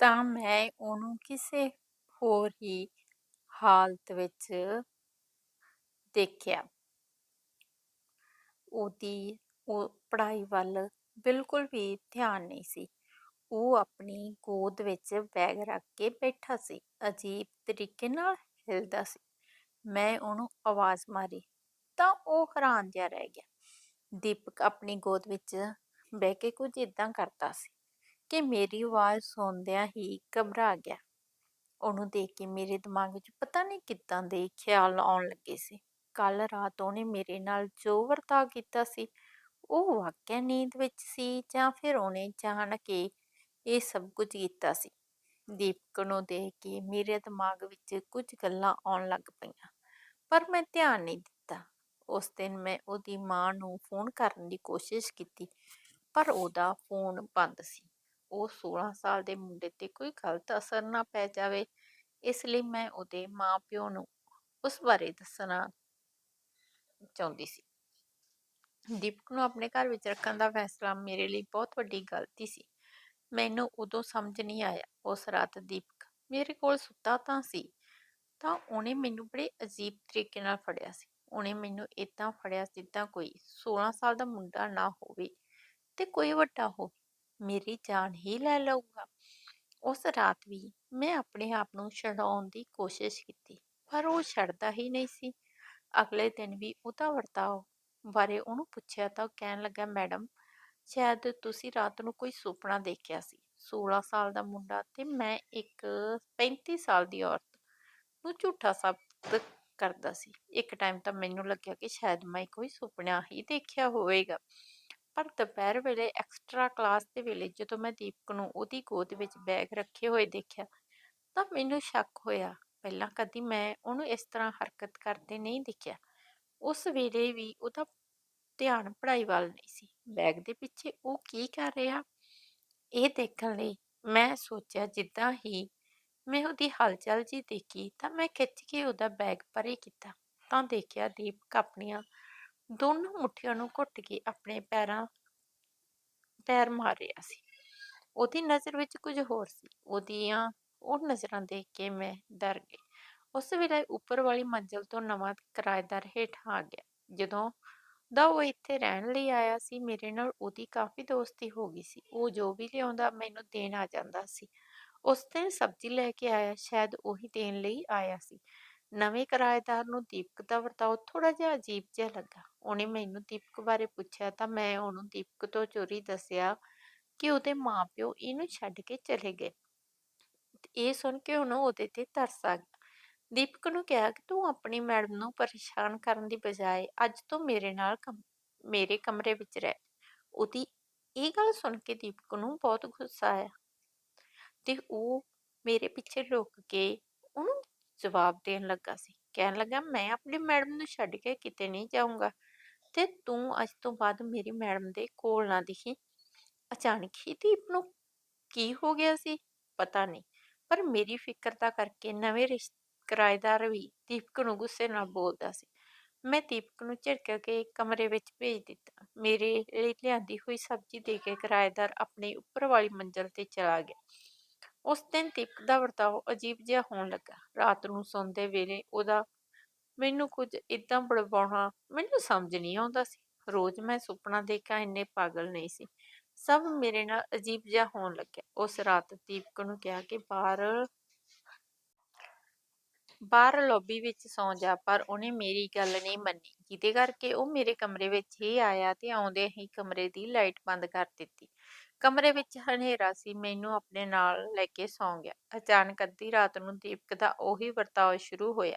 ਤਾਂ ਮੈਂ ਉਹਨੂੰ ਕਿਸੇ ਹੋਰ ਹੀ ਹਾਲਤ ਵਿੱਚ ਦੇਖਿਆ। ਉਹਦੀ, ਉਹ ਪੜ੍ਹਾਈ ਵੱਲ ਬਿਲਕੁਲ ਵੀ ਧਿਆਨ ਨਹੀਂ ਸੀ। ਉਹ ਆਪਣੀ ਗੋਦ ਵਿੱਚ ਬੈਗ ਰੱਖ ਕੇ ਬੈਠਾ ਸੀ। ਅਜੀਬ ਤਰੀਕੇ ਨਾਲ ਹਿਲਦਾ ਸੀ। ਮੈਂ ਉਹਨੂੰ ਆਵਾਜ਼ ਮਾਰੀ ਤਾਂ ਉਹ ਹੈਰਾਨ ਜਿਹਾ ਰਹਿ ਗਿਆ। ਦੀਪਕ ਆਪਣੀ ਗੋਦ ਵਿੱਚ ਬਹਿ ਕੇ ਕੁਝ ਇਦਾਂ ਕਰਦਾ ਸੀ ਕਿ ਮੇਰੀ ਆਵਾਜ਼ ਸੁਣਦਿਆਂ ਹੀ ਘਬਰਾ ਗਿਆ। ਉਹਨੂੰ ਦੇਖ ਕੇ ਮੇਰੇ ਦਿਮਾਗ ਵਿੱਚ ਪਤਾ ਨਹੀਂ ਕਿੱਦਾਂ ਦੇ ਖਿਆਲ ਆਉਣ ਲੱਗੇ ਸੀ। ਕੱਲ ਰਾਤ ਉਹਨੇ ਮੇਰੇ ਨਾਲ ਜੋ ਵਰਤਾਅ ਕੀਤਾ ਸੀ, ਉਹ ਵਾਕਿਆ ਨੀਂਦ ਵਿੱਚ ਸੀ ਜਾਂ ਫਿਰ ਉਹਨੇ ਜਾਣ ਕੇ ਇਹ ਸਭ ਕੁਝ ਕੀਤਾ ਸੀ। ਦੀਪਕ ਨੂੰ ਦੇਖ ਕੇ ਮੇਰੇ ਦਿਮਾਗ ਵਿੱਚ ਕੁਝ ਗੱਲਾਂ ਆਉਣ ਲੱਗ ਪਈਆਂ, ਪਰ ਮੈਂ ਧਿਆਨ ਨਹੀਂ ਦਿੱਤਾ ਉਸ ਦਿਨ ਮੈਂ ਉਹਦੀ ਮਾਂ ਨੂੰ ਫੋਨ ਕਰਨ ਦੀ ਕੋਸ਼ਿਸ਼ ਕੀਤੀ, ਪਰ ਉਹਦਾ ਫੋਨ ਬੰਦ ਸੀ। ਉਹ 16 ਸਾਲ ਦੇ ਮੁੰਡੇ ਤੇ ਕੋਈ ਗਲਤ ਅਸਰ ਨਾ ਪੈ ਜਾਵੇ, ਇਸ ਲਈ ਮੈਂ ਉਹਦੇ ਮਾਪਿਓ ਨੂੰ ਉਸ ਬਾਰੇ ਦੱਸਣਾ ਚਾਹੁੰਦੀ ਸੀ। ਦੀਪਕ ਨੂੰ ਆਪਣੇ ਘਰ ਵਿੱਚ ਰੱਖਣ ਦਾ ਫੈਸਲਾ ਮੇਰੇ ਲਈ ਬਹੁਤ ਵੱਡੀ ਗਲਤੀ ਸੀ। ਮੈਨੂੰ ਉਦੋਂ ਸਮਝ ਨਹੀਂ ਆਇਆ ਉਸ ਰਾਤ ਦੀਪਕ ਮੇਰੇ ਕੋਲ ਸੁੱਤਾ ਤਾਂ ਸੀ, ਤਾਂ ਉਹਨੇ ਮੈਨੂੰ ਬੜੇ ਅਜੀਬ ਤਰੀਕੇ ਨਾਲ ਫੜਿਆ ਸੀ। ਉਹਨੇ ਮੈਨੂੰ ਇਦਾਂ ਫੜਿਆ ਸਿੱਧਾ ਕੋਈ 16 ਸਾਲ ਦਾ ਮੁੰਡਾ ਨਾ ਹੋਵੇ ਤੇ ਕੋਈ ਵੱਡਾ ਹੋਵੇ, ਮੇਰੀ ਜਾਨ ਹੀ ਲੈ ਲਊਗਾ। ਉਸ ਰਾਤ ਵੀ ਮੈਂ ਆਪਣੇ ਆਪ ਨੂੰ ਛਡਾਉਣ ਦੀ ਕੋਸ਼ਿਸ਼ ਕੀਤੀ, ਪਰ ਉਹ ਛੱਡਦਾ ਹੀ ਨਹੀਂ ਸੀ। ਅਗਲੇ ਦਿਨ ਵੀ ਉਹਦਾ ਵਰਤਾਓ ਬਾਰੇ ਉਹਨੂੰ ਪੁੱਛਿਆ ਤਾਂ ਉਹ ਕਹਿਣ ਲੱਗਾ, ਮੈਡਮ, ਸ਼ਾਇਦ ਤੁਸੀਂ ਰਾਤ ਨੂੰ ਕੋਈ ਸੁਪਨਾ ਦੇਖਿਆ ਸੀ 16 ਸਾਲ ਦਾ ਮੁੰਡਾ ਤੇ ਮੈਂ ਇੱਕ 35 ਸਾਲ ਦੀ ਔਰਤ ਨੂੰ ਝੂਠਾ ਸਾਬਤ ਕਰਦਾ ਸੀ। ਇੱਕ ਟਾਈਮ ਤਾਂ ਮੈਨੂੰ ਲੱਗਿਆ ਕਿ ਸ਼ਾਇਦ ਮੈਂ ਕੋਈ ਸੁਪਨਾ ਹੀ ਦੇਖਿਆ ਹੋਵੇਗਾ। ਪਰ ਦੁਪਹਿਰ ਵੇਲੇ ਐਕਸਟਰਾ ਕਲਾਸ ਦੇ ਵੇਲੇ ਜਦੋਂ ਮੈਂ ਦੀਪਕ ਨੂੰ ਉਹਦੀ ਗੋਦ ਵਿੱਚ ਬੈਗ ਰੱਖੇ ਹੋਏ ਦੇਖਿਆ, ਤਾਂ ਮੈਨੂੰ ਸ਼ੱਕ ਹੋਇਆ। ਪਹਿਲਾਂ ਕਦੀ ਮੈਂ ਉਹਨੂੰ ਇਸ ਤਰ੍ਹਾਂ ਹਰਕਤ ਕਰਦੇ ਨਹੀਂ ਦੇਖਿਆ। ਉਸ ਵੇਲੇ ਵੀ ਉਹਦਾ ਧਿਆਨ ਪੜ੍ਹਾਈ ਵੱਲ ਨਹੀਂ ਸੀ। ਬੈਗ ਦੇ ਪਿੱਛੇ ਉਹ ਕੀ ਕਰ ਰਿਹਾ? ਇਹ ਦੇਖਣ ਲਈ ਮੈਂ ਸੋਚਿਆ ਜਿੱਦਾਂ ਹੀ ਮੈਂ ਉਹਦੀ ਹਲਚਲ ਜੀ ਦੇਖੀ ਤਾਂ ਮੈਂ ਖਿੱਚ ਕੇ ਉਹਦਾ ਬੈਗ ਪਰੇ ਕੀਤਾ ਤਾਂ ਦੇਖਿਆ ਦੀਪਕ ਆਪਣੀਆਂ ਦੋਨੋਂ ਮੁੱਠੀਆਂ ਨੂੰ ਘੁੱਟ ਕੇ ਆਪਣੇ ਪੈਰਾਂ, ਪੈਰ ਮਾਰ ਰਿਹਾ ਸੀ। ਉਹਦੀ ਨਜ਼ਰ ਵਿੱਚ ਕੁਝ ਹੋਰ ਸੀ। ਉਹਦੀਆਂ, ਉਹ ਨਜ਼ਰਾਂ ਦੇਖ ਕੇ ਮੈਂ ਡਰ ਗਈ। ਉਸ ਵੇਲੇ ਉੱਪਰ ਵਾਲੀ ਮੰਜ਼ਲ ਤੋਂ ਨਵਾਂ ਕਿਰਾਏਦਾਰ ਹੇਠਾਂ ਆ ਗਿਆ। ਜਦੋਂ ਦਾ ਉਹ ਇੱਥੇ ਰਹਿਣ ਲਈ ਆਇਆ ਸੀ, ਮੇਰੇ ਨਾਲ ਉਹਦੀ ਕਾਫੀ ਦੋਸਤੀ ਹੋ ਗਈ ਸੀ। ਉਹ ਜੋ ਵੀ ਲਿਆਉਂਦਾ ਮੈਨੂੰ ਦੇਣ ਆ ਜਾਂਦਾ ਸੀ। ਉਸ ਦਿਨ ਸਬਜ਼ੀ ਲੈ ਕੇ ਆਇਆ, ਸ਼ਾਇਦ ਉਹੀ ਦੇਣ ਲਈ ਆਇਆ ਸੀ। ਨਵੇਂ ਕਿਰਾਏਦਾਰ ਨੂੰ ਦੀਪਕ ਦਾ ਵਰਤਾਓ ਥੋੜਾ ਜਿਹਾ ਅਜੀਬ ਜਿਹਾ ਲੱਗਾ। ਉਹਨੇ ਮੈਨੂੰ ਦੀਪਕ ਬਾਰੇ ਪੁੱਛਿਆ ਤਾਂ ਮੈਂ ਉਹਨੂੰ ਦੀਪਕ ਤੋਂ ਚੋਰੀ ਦੱਸਿਆ ਕਿ ਉਹਦੇ ਮਾਪਿਓ ਇਹਨੂੰ ਛੱਡ ਕੇ ਚਲੇ ਗਏ। ਇਹ ਸੁਣ ਕੇ ਉਹਨੂੰ ਉਹਦੇ ਤੇ ਤਰਸ ਆ ਗਿਆ। ਦੀਪਕ ਨੂੰ ਕਿਹਾ ਕਿ ਤੂੰ ਆਪਣੀ ਮੈਡਮ ਨੂੰ ਪਰੇਸ਼ਾਨ ਕਰਨ ਦੀ ਬਜਾਏ ਅੱਜ ਤੋਂ ਮੇਰੇ ਨਾਲ ਮੇਰੇ ਕਮਰੇ ਵਿੱਚ ਰਹਿ। ਉਹਦੀ ਇਹ ਗੱਲ ਸੁਣ ਕੇ ਦੀਪਕ ਨੂੰ ਬਹੁਤ ਗੁੱਸਾ ਆਇਆ। ਤੇ ਉਹ ਮੇਰੇ ਪਿੱਛੇ ਰੁਕ ਕੇ ਉਹਨੂੰ ਜਵਾਬ ਦੇਣ ਲੱਗਾ ਸੀ। ਕਹਿਣ ਲੱਗਾ, ਮੈਂ ਆਪਣੀ ਮੈਡਮ ਨੂੰ ਛੱਡ ਕੇ ਕਿਤੇ ਨਹੀਂ ਜਾਊਂਗਾ ਤੇ ਤੂੰ ਅੱਜ ਤੋਂ ਬਾਅਦ ਮੇਰੀ ਮੈਡਮ ਦੇ ਕੋਲ ਨਾ ਦਿਖੀ। ਅਚਾਨਕ ਹੀ ਦੀਪ ਨੂੰ ਕੀ ਹੋ ਗਿਆ ਸੀ? ਪਤਾ ਨਹੀਂ, ਪਰ ਮੇਰੀ ਫਿਕਰਤਾ ਕਰਕੇ ਨਵੇਂ ਰਿਸ਼, ਕਿਰਾਏਦਾਰ ਵੀ ਦੀਪਕ ਨੂੰ ਗੁੱਸੇ ਨਾਲ ਬੋਲਦਾ ਸੀ। ਮੈਂ ਦੀਪਕ ਨੂੰ ਝਿੜਕ ਕੇ ਕਮਰੇ ਵਿੱਚ ਭੇਜ ਦਿੱਤਾ। ਮੇਰੇ ਲਈ ਲਿਆਂਦੀ ਹੋਈ ਸਬਜ਼ੀ ਦੇ ਕੇ ਕਿਰਾਏਦਾਰ ਆਪਣੇ ਉੱਪਰ ਵਾਲੀ ਮੰਜ਼ਲ ਤੇ ਚਲਾ ਗਿਆ। ਉਸ ਦਿਨ ਦੀਪਕ ਦਾ ਵਰਤਾਓ ਅਜੀਬ ਜਿਹਾ ਹੋਣ ਲੱਗਾ। ਰਾਤ ਨੂੰ ਸੌਂਦੇ ਵੇਲੇ ਉਹਦਾ ਮੈਨੂੰ ਕੁਝ ਇਦਾਂ ਬੜਬਾਉਣਾ ਮੈਨੂੰ ਸਮਝ ਨਹੀਂ ਆਉਂਦਾ ਸੀ। ਰੋਜ਼ ਮੈਂ ਸੁਪਨਾ ਦੇਖਾਂ ਇੰਨੇ ਪਾਗਲ ਨਹੀਂ ਸੀ। ਸਭ ਮੇਰੇ ਨਾਲ ਅਜੀਬ ਜਿਹਾ ਹੋਣ ਲੱਗਿਆ। ਉਸ ਰਾਤ ਦੀਪਕ ਨੂੰ ਕਿਹਾ ਕਿ ਬਾਹਰ ਬਾਹਰ ਲੌਬੀ ਵਿੱਚ ਸੌਂ ਜਾ, ਪਰ ਉਹਨੇ ਮੇਰੀ ਗੱਲ ਨਹੀਂ ਮੰਨੀ। ਜਿਹਦੇ ਕਰਕੇ ਉਹ ਮੇਰੇ ਕਮਰੇ ਵਿੱਚ ਹੀ ਆਇਆ ਤੇ ਆਉਂਦੇ ਹੀ ਕਮਰੇ ਦੀ ਲਾਈਟ ਬੰਦ ਕਰ ਦਿੱਤੀ। ਕਮਰੇ ਵਿੱਚ ਹਨੇਰਾ ਸੀ, ਮੈਨੂੰ ਆਪਣੇ ਨਾਲ ਲੈ ਕੇ ਸੌਂ ਗਿਆ। ਅਚਾਨਕ ਅੱਧੀ ਰਾਤ ਨੂੰ ਦੀਪਕ ਦਾ ਉਹੀ ਵਰਤਾਓ ਸ਼ੁਰੂ ਹੋਇਆ।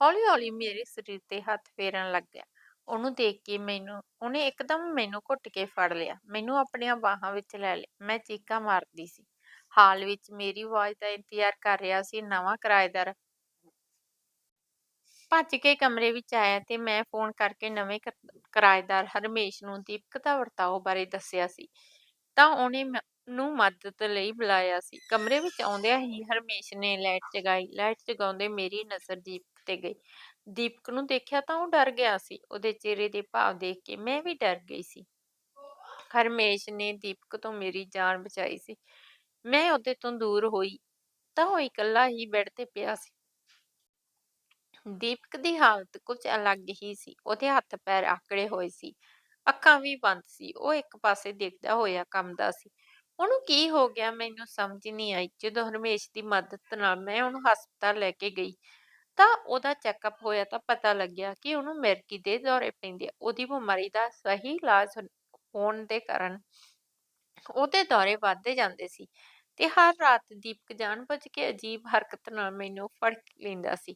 ਹੌਲੀ ਹੌਲੀ ਮੇਰੇ ਸਰੀਰ ਤੇ ਹੱਥ ਫੇਰਨ ਲੱਗ ਗਿਆ। ਉਹਨੂੰ ਦੇਖ ਕੇ ਮੈਨੂੰ, ਉਹਨੇ ਇੱਕਦਮ ਮੈਨੂੰ ਘੁੱਟ ਕੇ ਫੜ ਲਿਆ। ਮੈਨੂੰ ਆਪਣੀਆਂ ਬਾਹਾਂ ਵਿੱਚ ਲੈ ਲਿਆ। ਮੈਂ ਚੀਕਾਂ ਮਾਰਦੀ ਸੀ। ਹਾਲ ਵਿੱਚ ਮੇਰੀ ਆਵਾਜ਼ ਦਾ ਇੰਤਜ਼ਾਰ ਕਰ ਰਿਹਾ ਸੀ, ਨਵਾਂ ਕਿਰਾਏਦਾਰ ਭੱਜ ਕੇ ਕਮਰੇ ਵਿੱਚ ਆਇਆ ਤੇ ਮੈਂ ਫੋਨ ਕਰਕੇ ਨਵੇਂ ਕਿਰਾਏਦਾਰ ਹਰਮੇਸ਼ ਨੂੰ ਦੀਪਕ ਦਾ ਵਰਤਾਓ ਬਾਰੇ ਦੱਸਿਆ ਸੀ। ਤਾਂ ਉਹਨੇ ਨੂੰ ਮਦਦ ਲਈ ਬੁਲਾਇਆ ਸੀ। ਕਮਰੇ ਵਿੱਚ ਆਉਂਦਿਆਂ ਹੀ ਹਰਮੇਸ਼ ਨੇ ਲਾਈਟ ਜਗਾਈ। ਲਾਈਟ ਜਗਾਉਂਦੇ ਮੇਰੀ ਨਜ਼ਰ ਦੀਪਕ ਤੇ ਗਈ। ਦੀਪਕ ਨੂੰ ਦੇਖਿਆ ਤਾਂ ਉਹ ਡਰ ਗਿਆ ਸੀ। ਉਹਦੇ ਚਿਹਰੇ ਦੇ ਭਾਵ ਦੇਖ ਕੇ ਮੈਂ ਵੀ ਡਰ ਗਈ ਸੀ। ਹਰਮੇਸ਼ ਨੇ ਦੀਪਕ ਤੋਂ ਮੇਰੀ ਜਾਨ ਬਚਾਈ ਸੀ। ਮੈਂ ਉਹਦੇ ਤੋਂ ਦੂਰ ਹੋਈ ਤਾਂ ਉਹ ਇਕੱਲਾ ਹੀ ਬੈੱਡ ਤੇ ਪਿਆ ਸੀ। ਦੀਪਕ ਦੀ ਹਾਲਤ ਕੁਝ ਅਲੱਗ ਹੀ ਸੀ। ਉਹਦੇ ਹੱਥ ਪੈਰ ਆਕੜੇ ਹੋਏ ਸੀ। ਅੱਖਾਂ ਵੀ ਬੰਦ ਸੀ, ਉਹ ਇੱਕ ਪਾਸੇ ਦੇਖਦਾ ਹੋਇਆ ਕੰਬਦਾ ਸੀ। ਉਹਨੂੰ ਕੀ ਹੋ ਗਿਆ ਮੈਨੂੰ ਸਮਝ ਨਹੀਂ ਆਈ, ਜਦੋਂ ਹਰਮੇਸ਼ ਦੀ ਮਦਦ ਨਾਲ ਮੈਂ ਉਹਨੂੰ ਹਸਪਤਾਲ ਲੈ ਕੇ ਗਈ, ਤਾਂ ਉਹਦਾ ਚੈੱਕਅਪ ਹੋਇਆ ਤਾਂ ਪਤਾ ਲੱਗਿਆ ਕਿ ਉਹਨੂੰ ਮਿਰਗੀ ਦੇ ਦੌਰੇ ਪੈਂਦੇ ਆ, ਉਹਦੀ ਬਿਮਾਰੀ ਦਾ ਸਹੀ ਇਲਾਜ ਹੋਣ ਦੇ ਕਾਰਨ। ਉਹਦੇ ਦੌਰੇ ਵੱਧਦੇ ਜਾਂਦੇ ਸੀ ਤੇ ਹਰ ਰਾਤ ਦੀਪਕ ਜਾਣ ਬੁੱਝ ਕੇ ਅਜੀਬ ਹਰਕਤ ਨਾਲ ਮੈਨੂੰ ਫੜ ਲੈਂਦਾ ਸੀ।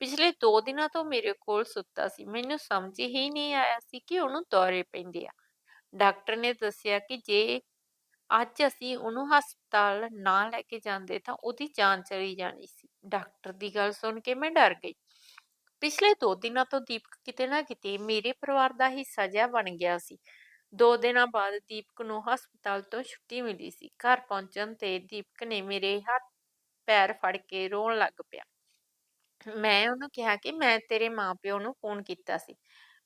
ਪਿਛਲੇ 2 ਦਿਨਾਂ ਤੋਂ ਮੇਰੇ ਕੋਲ ਸੁੱਤਾ ਸੀ। ਮੈਨੂੰ ਸਮਝ ਹੀ ਨਹੀਂ ਆਇਆ ਸੀ ਕਿ ਉਹਨੂੰ ਦੌਰੇ ਪੈਂਦੇ ਆ। ਡਾਕਟਰ ਨੇ ਦੱਸਿਆ ਕਿ ਜੇ ਅੱਜ ਅਸੀਂ ਉਹਨੂੰ ਹਸਪਤਾਲ ਨਾ ਲੈ ਕੇ ਜਾਂਦੇ ਤਾਂ ਉਹਦੀ ਜਾਨ ਚਲੀ ਜਾਣੀ ਸੀ। ਡਾਕਟਰ ਦੀ ਗੱਲ ਸੁਣ ਕੇ ਮੈਂ ਡਰ ਗਈ। ਪਿਛਲੇ 2 ਦਿਨਾਂ ਤੋਂ ਦੀਪਕ ਕਿਤੇ ਨਾ ਕਿਤੇ ਮੇਰੇ ਪਰਿਵਾਰ ਦਾ ਹਿੱਸਾ ਜਿਹਾ ਬਣ ਗਿਆ ਸੀ। ਦੋ ਦਿਨਾਂ ਬਾਅਦ ਦੀਪਕ ਨੂੰ ਹਸਪਤਾਲ ਤੋਂ ਛੁੱਟੀ ਮਿਲੀ ਸੀ। ਘਰ ਪਹੁੰਚਣ ਤੇ ਦੀਪਕ ਨੇ ਮੇਰੇ ਹੱਥ ਪੈਰ ਫੜ ਕੇ ਰੋਣ ਲੱਗ ਪਿਆ। ਮੈਂ ਉਹਨੂੰ ਕਿਹਾ ਕਿ ਮੈਂ ਤੇਰੇ ਮਾਂ ਪਿਓ ਨੂੰ ਫੋਨ ਕੀਤਾ ਸੀ,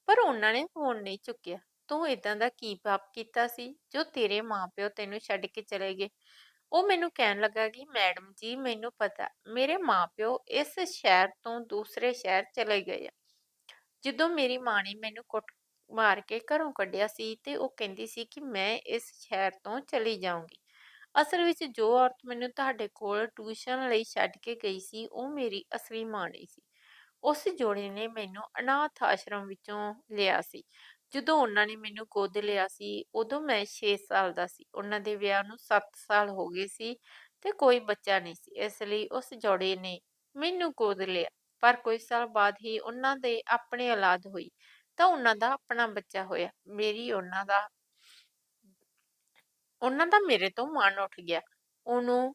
ਪਰ ਉਹਨਾਂ ਨੇ ਫੋਨ ਨਹੀਂ ਚੁੱਕਿਆ। ਤੂੰ ਏਦਾਂ ਦਾ ਕੀ ਪਾਪ ਕੀਤਾ ਸੀ, ਜੋ ਤੇਰੇ ਮਾਂ ਪਿਓ ਤੈਨੂੰ ਛੱਡ ਕੇ ਚਲੇ ਗਏ? ਉਹ ਮੈਨੂੰ ਕਹਿਣ ਲੱਗਾ ਕਿ, ਮੈਡਮ ਜੀ, ਮੈਨੂੰ ਪਤਾ, ਮੇਰੇ ਮਾਂ ਪਿਓ ਇਸ ਸ਼ਹਿਰ ਤੋਂ ਦੂਸਰੇ ਸ਼ਹਿਰ ਚਲੇ ਗਏ ਆ। ਜਦੋਂ ਮੇਰੀ ਮਾਂ ਨੇ ਮੈਨੂੰ ਕੁੱਟ ਮਾਰ ਕੇ ਘਰੋਂ ਕੱਢਿਆ ਸੀ ਤੇ ਉਹ ਕਹਿੰਦੀ ਸੀ ਕਿ ਮੈਂ ਇਸ ਸ਼ਹਿਰ ਤੋਂ ਚਲੀ ਜਾਊਂਗੀ। ਅਸਲ ਵਿੱਚ ਜੋ ਔਰਤ ਮੈਨੂੰ ਤੁਹਾਡੇ ਕੋਲ ਟਿਊਸ਼ਨ ਲਈ ਛੱਡ ਕੇ ਗਈ ਸੀ, ਉਹ ਮੇਰੀ ਅਸਲੀ ਮਾਂ ਨਹੀਂ ਸੀ। ਉਸ ਜੋੜੇ ਨੇ ਮੈਨੂੰ ਅਨਾਥ ਆਸ਼ਰਮ ਵਿੱਚੋਂ ਲਿਆ ਸੀ। ਜਦੋਂ ਉਹਨਾਂ ਨੇ ਮੈਨੂੰ ਗੋਦ ਲਿਆ ਸੀ, ਉਦੋਂ ਮੈਂ 6 ਸਾਲ ਦਾ ਸੀ। ਉਹਨਾਂ ਦੇ ਵਿਆਹ ਨੂੰ 7 ਸਾਲ ਹੋ ਗਏ ਸੀ ਤੇ ਕੋਈ ਬੱਚਾ ਨਹੀਂ ਸੀ। ਇਸ ਲਈ ਉਸ ਜੋੜੇ ਨੇ ਮੈਨੂੰ ਗੋਦ ਲਿਆ। ਪਰ ਕੋਈ ਸਾਲ ਬਾਅਦ ਹੀ ਉਹਨਾਂ ਦੇ ਆਪਣੇ ਔਲਾਦ ਹੋਈ ਤਾਂ ਉਹਨਾਂ ਦਾ ਆਪਣਾ ਬੱਚਾ ਹੋਇਆ। ਮੇਰੀ ਉਹਨਾਂ ਦਾ ਉਹਨਾਂ ਦਾ ਮੇਰੇ ਤੋਂ ਮਨ ਉੱਠ ਗਿਆ। ਉਹਨੂੰ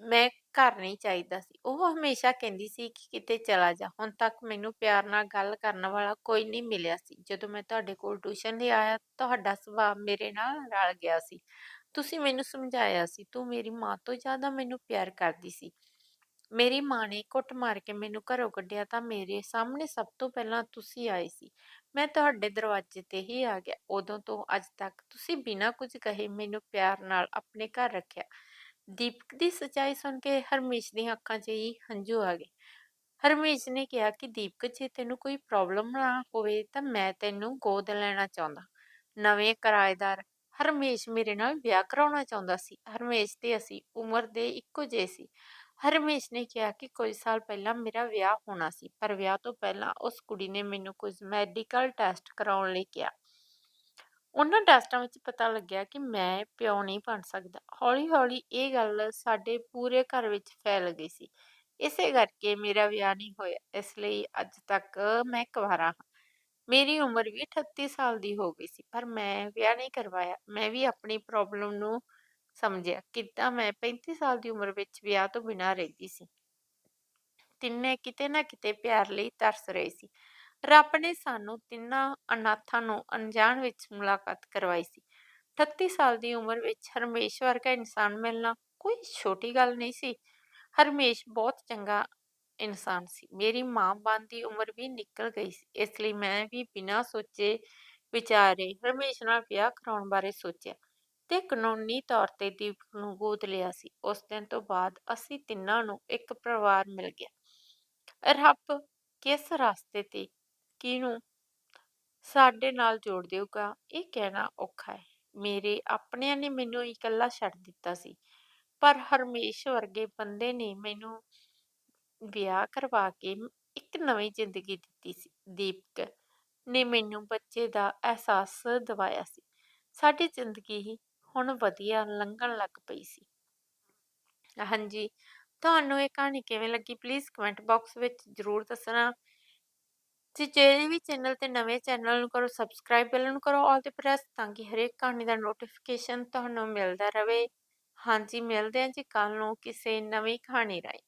ਮੈਂ ਘਰ ਨਹੀਂ ਚਾਹੀਦਾ ਸੀ। ਉਹ ਹਮੇਸ਼ਾ ਕਹਿੰਦੀ ਸੀ ਕਿ ਕਿਤੇ ਚਲਾ ਜਾ। ਹੁਣ ਤੱਕ ਮੈਨੂੰ ਪਿਆਰ ਨਾਲ ਗੱਲ ਕਰਨ ਵਾਲਾ ਕੋਈ ਨਹੀਂ ਮਿਲਿਆ ਸੀ। ਜਦੋਂ ਮੈਂ ਤੁਹਾਡੇ ਕੋਲ ਟਿਊਸ਼ਨ ਲਈ ਆਇਆ, ਤੁਹਾਡਾ ਸੁਭਾਅ ਮੇਰੇ ਨਾਲ ਰਲ ਗਿਆ ਸੀ। ਤੁਸੀਂ ਮੈਨੂੰ ਸਮਝਾਇਆ ਸੀ, ਤੂੰ ਮੇਰੀ ਮਾਂ ਤੋਂ ਜ਼ਿਆਦਾ ਮੈਨੂੰ ਪਿਆਰ ਕਰਦੀ ਸੀ। ਮੇਰੀ ਮਾਂ ਨੇ ਕੁੱਟ ਮਾਰ ਕੇ ਮੈਨੂੰ ਘਰੋਂ ਕੱਢਿਆ ਤਾਂ ਮੇਰੇ ਸਾਹਮਣੇ ਸਭ ਤੋਂ ਪਹਿਲਾਂ ਤੁਸੀਂ ਆਏ ਸੀ। ਮੈਂ ਤੁਹਾਡੇ ਦਰਵਾਜ਼ੇ ਤੇ ਹੀ ਆ ਗਿਆ। ਉਦੋਂ ਤੋਂ ਅੱਜ ਤੱਕ ਤੁਸੀਂ ਬਿਨਾਂ ਕੁਝ ਕਹੇ ਮੈਨੂੰ ਪਿਆਰ ਨਾਲ ਆਪਣੇ ਘਰ ਰੱਖਿਆ। ਦੀਪਕ ਦੀ ਸੱਚਾਈ ਸੁਣ ਕੇ ਹਰਮੇਸ਼ ਦੀਆਂ ਅੱਖਾਂ 'ਚ ਹੀ ਹੰਝੂ ਆ ਗਏ। ਹਰਮੇਸ਼ ਨੇ ਕਿਹਾ ਕਿ ਦੀਪਕ, ਜੇ ਤੈਨੂੰ ਕੋਈ ਪ੍ਰੋਬਲਮ ਨਾ ਹੋਵੇ ਤਾਂ ਮੈਂ ਤੈਨੂੰ ਗੋਦ ਲੈਣਾ ਚਾਹੁੰਦਾ। ਨਵੇਂ ਕਿਰਾਏਦਾਰ ਹਰਮੇਸ਼ ਮੇਰੇ ਨਾਲ ਵਿਆਹ ਕਰਾਉਣਾ ਚਾਹੁੰਦਾ ਸੀ। ਹਰਮੇਸ਼ ਤੇ ਅਸੀਂ ਉਮਰ ਦੇ ਇੱਕੋ ਜਿਹੇ ਸੀ। ਹਰਮੇਸ਼ ਨੇ ਕਿਹਾ ਕਿ ਕੁਝ ਸਾਲ ਪਹਿਲਾਂ ਮੇਰਾ ਵਿਆਹ ਹੋਣਾ ਸੀ, ਪਰ ਵਿਆਹ ਤੋਂ ਪਹਿਲਾਂ ਉਸ ਕੁੜੀ ਨੇ ਮੈਨੂੰ ਕੁਝ ਮੈਡੀਕਲ ਟੈਸਟ ਕਰਾਉਣ ਲਈ ਕਿਹਾ। ਉਹਨਾਂ ਟੈਸਟਾਂ ਵਿੱਚ ਪਤਾ ਲੱਗਿਆ ਕਿ ਮੈਂ ਪਿਓ ਨਹੀਂ ਬਣ ਸਕਦਾ। ਹੌਲੀ-ਹੌਲੀ ਇਹ ਗੱਲ ਸਾਡੇ ਪੂਰੇ ਘਰ ਵਿੱਚ ਫੈਲ ਗਈ ਸੀ। ਇਸੇ ਕਰਕੇ ਮੇਰਾ ਵਿਆਹ ਨਹੀਂ ਹੋਇਆ। ਇਸ ਲਈ ਅੱਜ ਤੱਕ ਮੈਂ ਕੁਵਾਰਾ ਹਾਂ। ਮੇਰੀ ਉਮਰ ਵੀ 38 ਸਾਲ ਦੀ ਹੋ ਗਈ ਸੀ, ਪਰ ਮੈਂ ਵਿਆਹ ਨਹੀਂ ਕਰਵਾਇਆ। ਮੈਂ ਵੀ ਆਪਣੀ ਪ੍ਰੋਬਲਮ ਨੂੰ ਸਮਝਿਆ ਕਿੱਦਾਂ ਮੈਂ 35 ਸਾਲ ਦੀ ਉਮਰ ਵਿੱਚ ਵਿਆਹ ਤੋਂ ਬਿਨਾਂ ਰਹਿੰਦੀ ਸੀ। ਤਿੰਨੇ ਕਿਤੇ ਨਾ ਕਿਤੇ ਪਿਆਰ ਲਈ ਤਰਸ ਰਹੇ ਸੀ। ਰੱਬ ਨੇ ਸਾਨੂੰ ਤਿੰਨਾਂ ਅਨਾਥਾਂ ਨੂੰ ਅਣਜਾਣ ਵਿੱਚ ਮੁਲਾਕਾਤ ਕਰਵਾਈ ਸੀ। 38 ਸਾਲ ਦੀ ਉਮਰ ਵਿੱਚ ਹਰਮੇਸ਼ ਵਰਗਾ ਇਨਸਾਨ ਮਿਲਣਾ ਕੋਈ ਛੋਟੀ ਗੱਲ ਨਹੀਂ ਸੀ। ਹਰਮੇਸ਼ ਬਹੁਤ ਚੰਗਾ ਇਨਸਾਨ ਸੀ। ਮੇਰੀ ਮਾਂ ਬਣ ਦੀ ਉਮਰ ਵੀ ਨਿਕਲ ਗਈ ਸੀ, ਇਸ ਲਈ ਮੈਂ ਵੀ ਬਿਨਾਂ ਸੋਚੇ ਵਿਚਾਰੇ ਹਰਮੇਸ਼ ਨਾਲ ਵਿਆਹ ਕਰਾਉਣ ਬਾਰੇ ਸੋਚਿਆ। ਤੇ ਕਾਨੂੰਨੀ ਤੌਰ ਤੇ ਦੀਪਕ ਨੂੰ ਗੋਦ ਲਿਆ ਸੀ। ਉਸ ਦਿਨ ਤੋਂ ਬਾਅਦ ਅਸੀਂ ਤਿੰਨਾਂ ਨੂੰ ਇੱਕ ਪਰਿਵਾਰ ਮਿਲ ਗਿਆ। ਰੱਬ ਕਿਸ ਰਸਤੇ ਤੇ ਕਿਹਨੂੰ ਸਾਡੇ ਨਾਲ ਜੋੜ ਦੇਊਗਾ, ਇਹ ਕਹਿਣਾ ਔਖਾ ਹੈ। ਮੇਰੇ ਆਪਣਿਆਂ ਨੇ ਮੈਨੂੰ ਇਕੱਲਾ ਛੱਡ ਦਿੱਤਾ ਸੀ, ਪਰ ਹਰਮੇਸ਼ ਵਰਗੇ ਬੰਦੇ ਨੇ ਮੈਨੂੰ ਵਿਆਹ ਕਰਵਾ ਕੇ ਇੱਕ ਨਵੀਂ ਜ਼ਿੰਦਗੀ ਦਿੱਤੀ ਸੀ। ਦੀਪਕ ਨੇ ਮੈਨੂੰ ਬੱਚੇ ਦਾ ਅਹਿਸਾਸ ਦਿਵਾਇਆ ਸੀ। ਸਾਡੀ ਜ਼ਿੰਦਗੀ ਹੀ ਹੁਣ ਵਧੀਆ ਲੰਘਣ ਲੱਗ ਪਈ ਸੀ। ਹਾਂਜੀ, ਤੁਹਾਨੂੰ ਇਹ ਕਹਾਣੀ ਕਿਵੇਂ ਲੱਗੀ? ਪਲੀਜ਼ ਕਮੈਂਟ ਬਾਕਸ ਵਿੱਚ ਜ਼ਰੂਰ ਦੱਸਣਾ। ਤੇ ਜਿਹੜੇ ਵੀ ਚੈਨਲ ਤੇ ਨਵੇਂ ਚੈਨਲ ਨੂੰ ਕਰੋ ਸਬਸਕ੍ਰਾਈਬ ਬੈਲ ਨੂੰ ਕਰੋ ਆਲ ਤੇ ਪ੍ਰੈਸ ਤਾਂ ਕਿ ਹਰੇਕ ਕਹਾਣੀ ਦਾ ਨੋਟੀਫਿਕੇਸ਼ਨ ਤੁਹਾਨੂੰ ਮਿਲਦਾ ਰਹੇ। ਹਾਂਜੀ, ਮਿਲਦੇ ਹਾਂ ਜੀ ਕੱਲ ਨੂੰ ਕਿਸੇ ਨਵੀਂ ਕਹਾਣੀ ਰਾਹੀਂ।